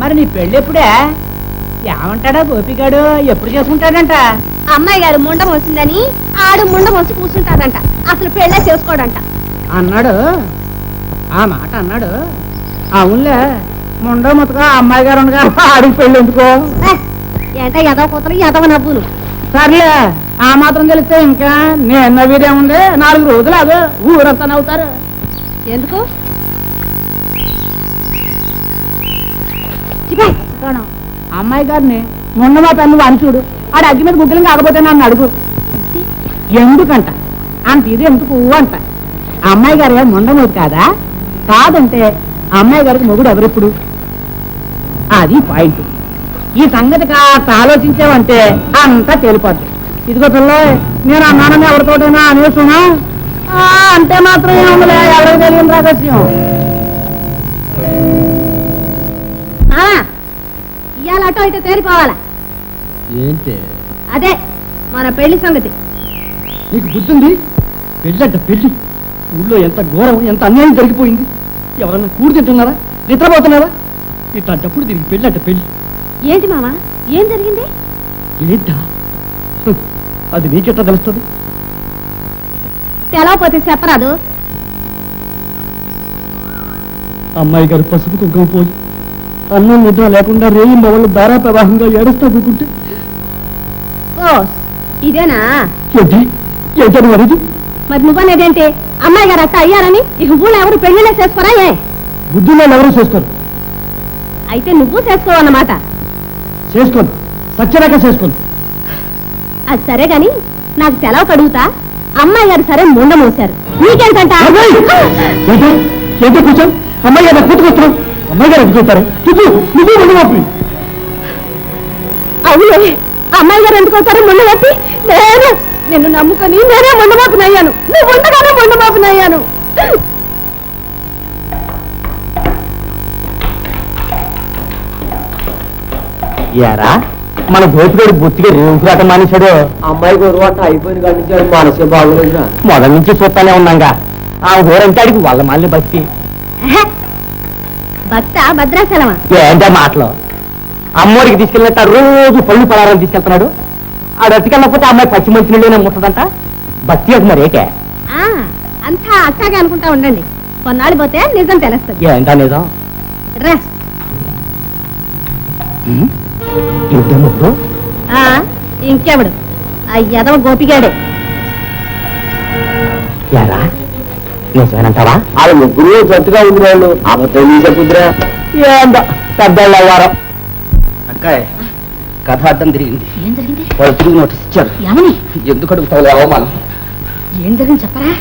మరి నీ పెళ్ళి ఎప్పుడే? ఏమంటాడా గోపిగాడు? ఎప్పుడు చేసుకుంటాడంట? అమ్మాయి గారు ముండం వస్తుందని ఆడు ముండం వచ్చి కూర్చుంటాడంట. అసలు పెళ్ళే చేసుకోడంట. అన్నాడు. ఆ మాట అన్నాడు. అవునులే ముండో ముతగా అమ్మాయి గారు ఉండగా ఆడికి పెళ్ళి ఎందుకో? ఏ, ఏంట ఎదవ కూతురు ఎదవ నవ్వులు? సర్లే ఆ మాత్రం తెలిస్తే ఇంకా నేను నవ్వేదేముంది? నాలుగు రోజులు అదే ఊరంతా నవ్వుతారు. ఎందుకు? అమ్మాయి గారిని మొన్న మా పెన్ను వంచుడు చూడు. ఆడు అగ్గి మీద గుడ్డలు కాకపోతే నన్ను అడుగు. ఎందుకంట? అంత ఇది ఎందుకు అంట? అమ్మాయి గారు మొండమోదు కాదా? కాదంటే అమ్మాయి గారికి మొగుడు ఎవరిప్పుడు? అది పాయింట్. ఈ సంగతి కాస్త ఆలోచించావంటే అంతా తేలిపోద్దు. ఇదిగో పిల్ల నేను అన్నానని ఎవరితోటైనా అనేసునా? అంటే మాత్రం ఏముందిలే ఎవరికి తెలియని రహస్యం. ఇవాళ అటో ఇటో తేరిపోవాలా? ఏంటి? అదే మన పెళ్ళి సంగతి. నీకు బుద్ధుంది? పెళ్ళంట పెళ్ళి. ఊళ్ళో ఎంత ఘోరం ఎంత అన్యాయం జరిగిపోయింది? ఎవరన్నా కూడి తింటున్నారా? నిద్రపోతున్నారా? ఇట్లాంటప్పుడు దీనికి పెళ్ళంట పెళ్ళి. ఏంటి మావా? ఏం జరిగింది? ఏంటా. అది నీకెట్లా తెలుస్తుంది. తెలవపోతే చెప్పరాదు. అమ్మాయి గారు పసుపు కుంకుమ పోయి అన్నం నిద్ర లేకుండా రేయి మొదలు దారా ప్రవాహంగా ఏడుస్తా కూకుంటే? ఓ ఇదేనా? ఏంటి? ఏంటని మరిది? మరి నువ్వనేదేంటి? అమ్మాయి గారు అట్ట అయ్యారని ఇక ఊళ్ళో ఎవరు పెళ్ళిలే చేసుకోరా ఏ? బుద్ధిలో ఎవరు చేసుకోరు? అయితే నువ్వు చేసుకోవన్నమాట చేసుకోను. సత్యనాక చేసుకోను. అది సరే గాని నాకు సెలవు కడుగుతా అమ్మాయి గారు సరే ముండ మోశారు నీకేంటంట కూర్చో? అమ్మాయి గారు కూతుకొస్తున్నావు అమ్మాయి గారు నువ్వు ముందు పంపి అవునే అమ్మాయి గారు ఎందుకు అవుతారు నేను నిన్ను నమ్ముకొని నేనే ముండ మోపినయ్యాను నువ్వు ఉండగానే ముండ మోపినయ్యాను యారా మన గోపిగడు బొత్తిగా రేవుకురాట మానేశాడు. అమ్మాయి గొడవట అయిపోయిన కాడి నుంచి ఆడికి మనసే మొదల నుంచి చూస్తానే ఉన్నాగా. ఆ ఊరంటే అడిగి వాళ్ళ మళ్ళీ భక్తి ఎహె. భక్త భద్రాచలమా? ఏంటో మాటలు? అమ్మోడికి తీసుకెళ్ళినట్టు రోజు పళ్ళు పలారం తీసుకెళ్తున్నాడు. ఆడు అట్టుకెళ్ళకపోతే అమ్మాయి పచ్చి మంచి నీళ్ళనే ముట్టదంట భక్తి అది మరి ఏకే? ఆ, అంతా అట్టాగే అనుకుంటా ఉండండి. కొన్నాళ్ళు పోతే నిజం తెలుస్తుంది. ఏంటా నిజం? రా ఆ, ఇంకెవడు? ఆ యదవ గోపిగాడే. యారా? నిజమేనంటావా వాళ్ళ ముగ్గురు జట్టుగా ఉంది వాళ్ళు అబద్ధం నీ చెప్పుద్రా ఏందో పెద్దోళ్ళ వారం అక్కాయ్ కథ అడ్డం తిరిగింది. ఏం జరిగింది? వాళ్ళు తిరిగి నోటీస్ ఇచ్చారు. ఏమని ఎందుకు అడుగుతావు అవమానం? ఏం జరిగింది చెప్పరా?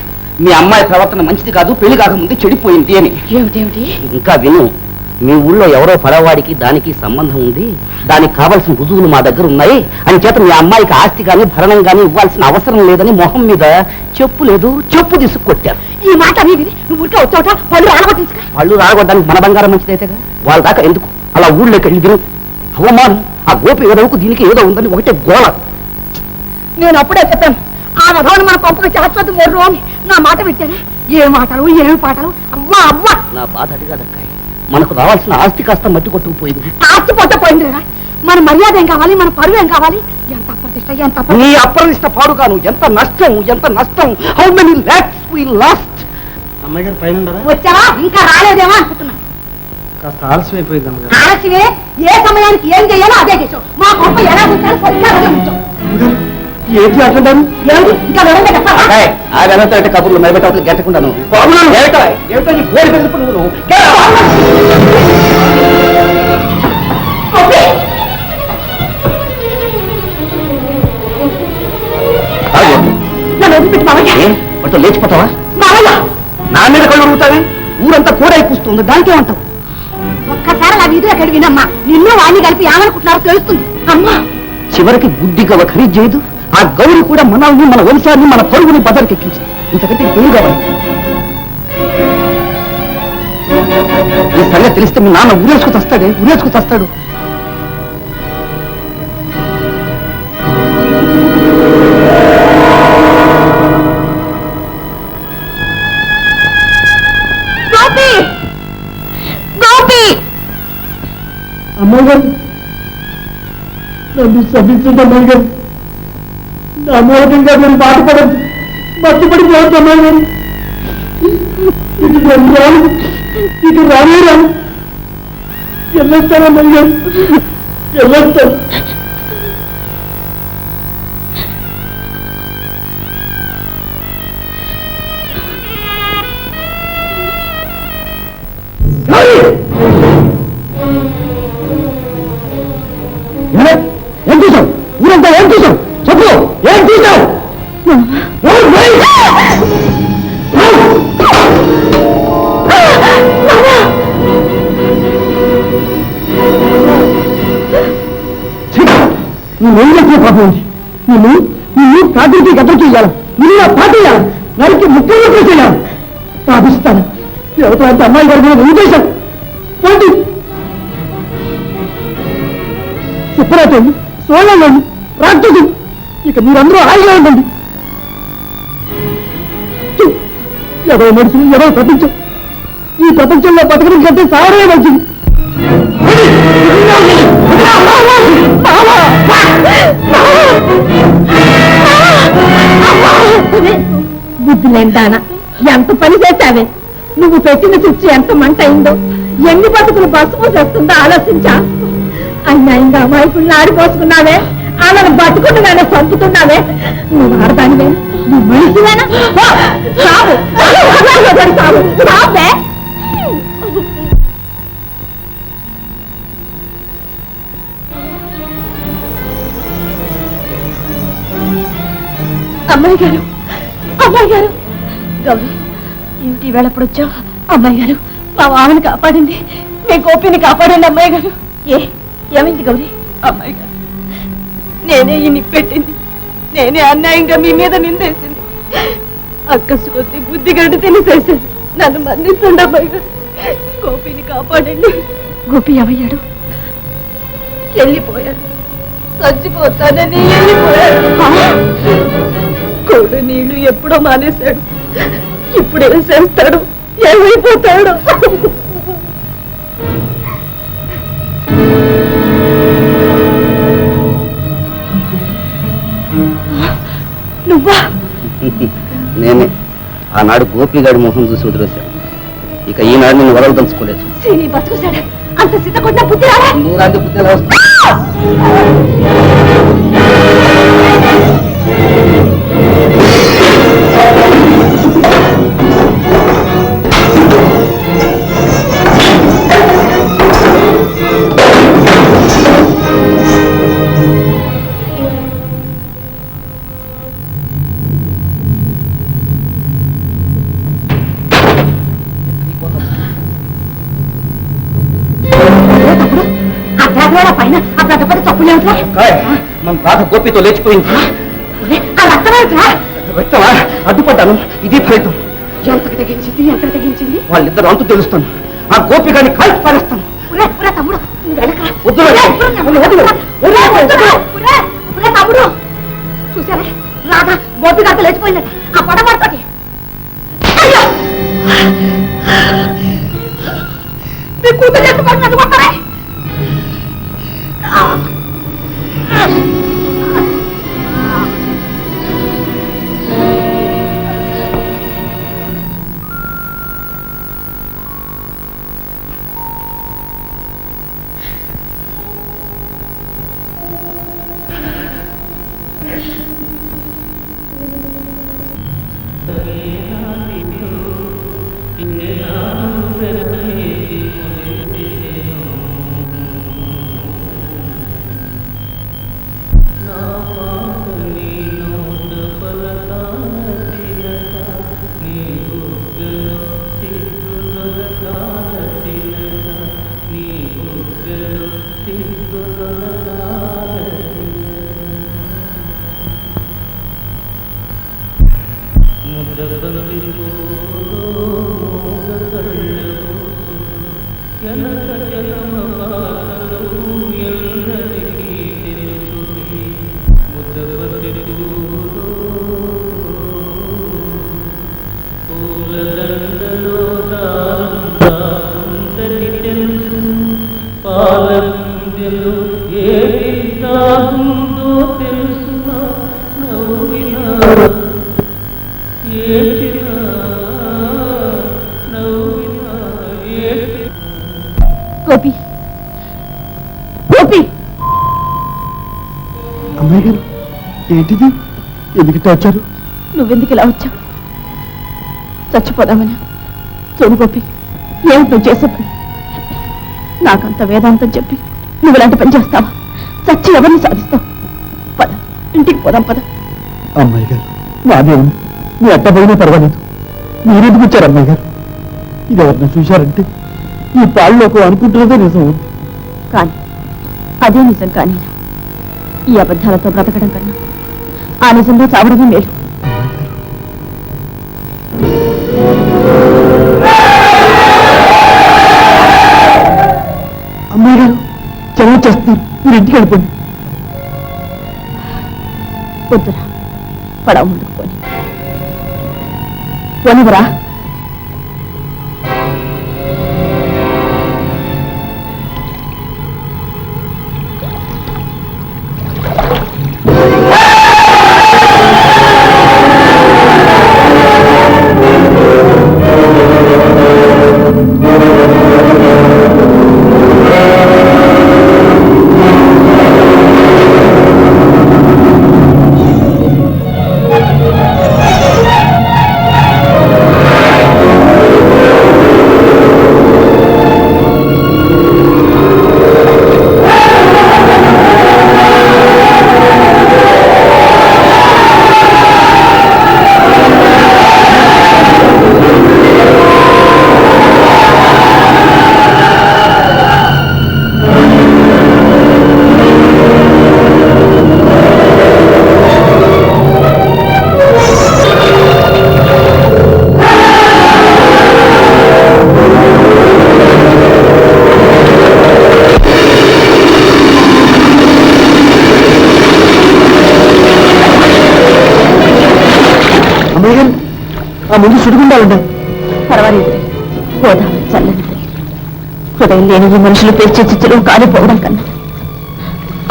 మీ అమ్మాయి ప్రవర్తన మంచిది కాదు పెళ్ళి కాకముందే చెడిపోయింది అని. ఏమిటేమిటి ఇంకా విను. మీ ఊళ్ళో ఎవరో పడవాడికి దానికి సంబంధం ఉంది. దానికి కావలసిన రుజువులు మా దగ్గర ఉన్నాయి. అని చేత మీ అమ్మాయికి ఆస్తి కానీ భరణం కానీ ఇవ్వాల్సిన అవసరం లేదని మొహం మీద చెప్పు లేదు చెప్పు తీసుకు కొట్టారు ఈ మాట అనేది నువ్వు ఊరికే వచ్చావుట పళ్ళు ఆడగొట్టించుక పళ్ళు రాగొట్టడానికి మన బంగారం మంచిదైతేగా వాళ్ళ దాకా ఎందుకు? అలా ఊళ్ళోకి వెళ్ళి తిరుగు? అవమానం. ఆ గోపి ఏదోకు దీనికి ఏదో ఉందని ఒకటే గోళ నేను అప్పుడే చెప్పాను. ఆ వధవను మన కొంపకు శాశ్వత మొర్రు అని. నా మాట పెట్టారా ఏ మాటలు ఏమి పాటలు? అవ్వా అవ్వా. నా బాధ అది మనకు రావాల్సిన ఆస్తి కాస్త మట్టి కొట్టుకుపోయింది ఆచిపోతే పోయిందిరా. మన మర్యాద ఏం కావాలి? మన పరువు ఏం కావాలి? ఎంత అప్రతిష్ట ఎంత నీ అప్రదిష్ట పాడుగాను ఎంత నష్టం ఎంత నష్టం? How many lakhs we lost అమ్మాయి గారు పైన వచ్చావా? ఇంకా రాలేదేమో అనుకుంటున్నా. కాస్త ఆలస్యం అయిపోయింది అమ్మగారు ఆలస్యమే? ఏ సమయానికి ఏం చేయాలో అదే చేసావు. మా గొప్ప ఎలా ఉంచాలో సరిగ్గా ఉంచావు. ఏంటి ఆ వెనక కబుర్లు మెరబెట్ట గెట్టకుండాను? వాడితో లేచిపోతావా? నా మీద కళ్ళు ఊరుతావే? ఊరంతా కూడా కూస్తుంది దానికే ఉంటావు. ఒక్కసారి నా వీధిలో ఎక్కడ వినమ్మా. నిన్ను వాణ్ణి కలిపి ఏమనుకుంటున్నారో తెలుస్తుంది. అమ్మా! చివరికి బుద్ధి గవ ఖరీదు చేయదు. ఆ గౌరి కూడా మనల్ని మన వంశాన్ని మన పరుగుని బదరికెక్కించింది ఇంతకంటే ఏం కావాలి? ఈ సంగతి తెలిస్తే మీ నాన్న ఊరేసుకు చస్తాడే ఊరేసుకు చస్తాడు. గోపి! గోపి! అమ్మాయి గారు నన్ను క్షమించండి అమ్మాయి గారు నా మూలకంగా మీరు బాధపడం మత్తుపడి అమ్మాయి గారు. ఇది రాను ఇది రానే రాను వెళ్ళొస్తాను అమ్మాయి గారు వెళ్ళొస్తాను ఏ? నువ్వు నువ్వు కాకిరికి గద్ద చేయాలి నువ్వు నా పాట చేయాలి నరికి ముఖ్యమంత్రి చేయాలి పాపిస్తాను ఎవరితో అమ్మాయి గారి మీద ఉద్దేశం? పోటీ సుప్రతం సోళండి రాక్షసు ఇక మీరందరూ హాయిగా ఉండండి. ఎవరో మనుషులు ఎవరో ప్రపంచం? ఈ ప్రపంచంలో బతకడం కంటే సారే మంచిది. బుద్ధి లేదానా ఎంత పని చేశావే? నువ్వు పెట్టిన చుచ్చు ఎంత మంట అయిందో? ఎన్ని బతుకులు బస్సు పోసేస్తుందో ఆలోచించా. అయినా ఇంకా అమాయకుల్ని ఆడిపోసుకున్నావే ఆమెను బతుకుండగానే చంపుతున్నావే నువ్వు ఆడదానివే? నువ్వు మనిషివేనా? అమ్మాయి గారు గౌరీ ఇంటి వేళప్పుడు వచ్చావు అమ్మాయి గారు మా వామని కాపాడింది. మీ గోపిని కాపాడండి అమ్మాయి గారు. ఏ ఏమైంది గౌరీ? అమ్మాయి గారు నేనే ఈ నిప్పెట్టింది నేనే అన్యాయంగా మీ మీద నిందేసింది. అక్కసు కొద్ది బుద్ధి గడ్డి తెలిసేసాను నన్ను మన్నించండి అమ్మాయి గారు. గోపిని కాపాడండి. గోపి ఏమయ్యాడు? వెళ్ళిపోయాడు. చచ్చిపోతానని వెళ్ళిపోయాడు. కోడు నీళ్ళు ఎప్పుడో మానేశాడు. ఇప్పుడు చేస్తాడు? ఏమైపోతాడు? నువ్వా? నేనే. ఆనాడు గోపిగాడి మొహం చూసి వదిలేశాను. ఇక ఈనాడు నేను వదలదలుచుకోలేదు. శ్రీని బతుకుసాడా అంత సిద్ధ కొట్టిన బుద్ధి రాడా నూరాంటి బుద్ధి ఎలా వస్తుంది? మన బాధ గోపితో లేచిపోయింది. వ్యక్తమా? అడ్డుపడ్డాను. ఇది ఫలితం. ఎంతకు తెగించింది? ఎంతకు తెగించింది? వాళ్ళిద్దరు అంతు తెలుస్తాను. ఆ గోపిగాని కాల్చి పారేస్తాను. చూసారా రాధ గోపి గారితో లేచిపోయిందట. Yes. గోపి. గోపి. అమ్మాయి గారు ఏంటిది? ఎందుకు వచ్చారు? నువ్వెందుకు ఇలా వచ్చావు? చచ్చిపోదామని. చూడు గోపి ఏమిటి నువ్వు చేసే పని? నాకంత వేదాంతం చెప్పి నువ్వు ఇలాంటి పని చేస్తావా? చచ్చి ఎవరిని సాధిస్తావు? పద ఇంటికి పోదాం పద. అమ్మాయి గారు నాదే ఉంది మీ అట్ట పోయినా పర్వాలేదు. మీరెందుకు వచ్చారు అమ్మాయి గారు? ఇది ఎవరిని చూశారంటే ఈ పాళ్ళలోకి అనుకుంటున్నదే నిజం ఉంది. కానీ అదే నిజం కానీ ఈ అబద్ధాలతో బ్రతకడం కన్నా ఆ నిజంలో చావడమే మేలు. అమ్మాయి గారు చెలవు చేస్తున్నారు. మీరు ఇంటికి వెళ్ళిపోండి. వద్దురా. పడవ ముందుకు పోని. పోనివరా ఆ ముందు సుడిగుండాలండి పర్వాలేదు. గోదావరి చల్లని. హృదయం లేని ఈ మనుషులు పేర్చే చిచ్చులో కాలిపోవడం కన్నా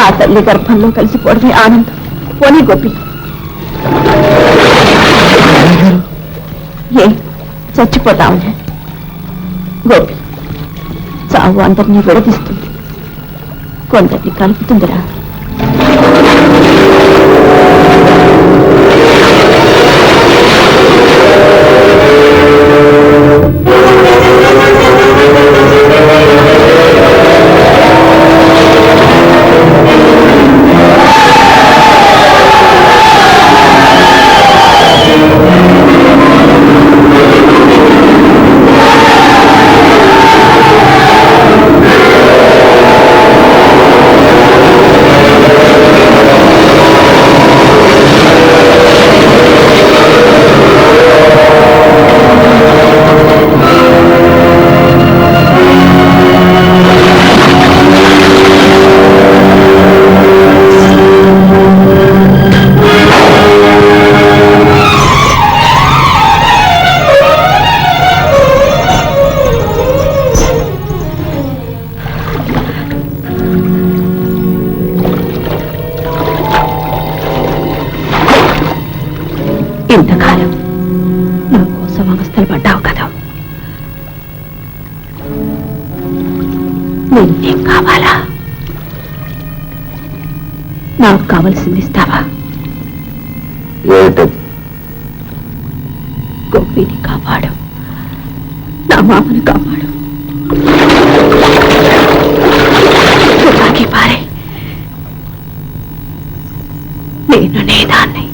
ఆ తల్లి గర్భంలో కలిసిపోవడమే ఆనందం. పోనీ గోపి. ఏ చచ్చిపోతావునే గోపి చావు అందరినీ విడదీస్తుంది. కొందరిని కలుపుతుందిరా. కావలసింది ఇస్తావా? ఏమిటది గోపిని కాపాడు. నా మామని కాపాడు. పారే నేను నేదాన్ని.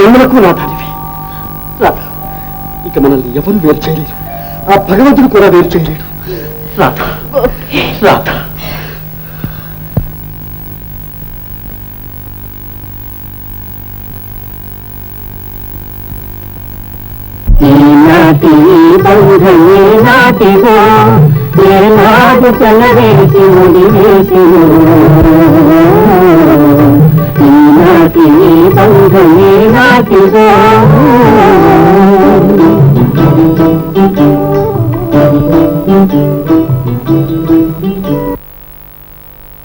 జన్మలకు నా దానివి. రాధ ఇక మనల్ని ఎవరు వేరు చేయలేరు. ఆ భగవంతుడు కూడా వేరు చేయలేడు. రాధ రాధ. నాటి బంధమే నాటిదో ఏనాడు చలవేసి ముడివేసి ఈనాటి బంధమే నాటిదో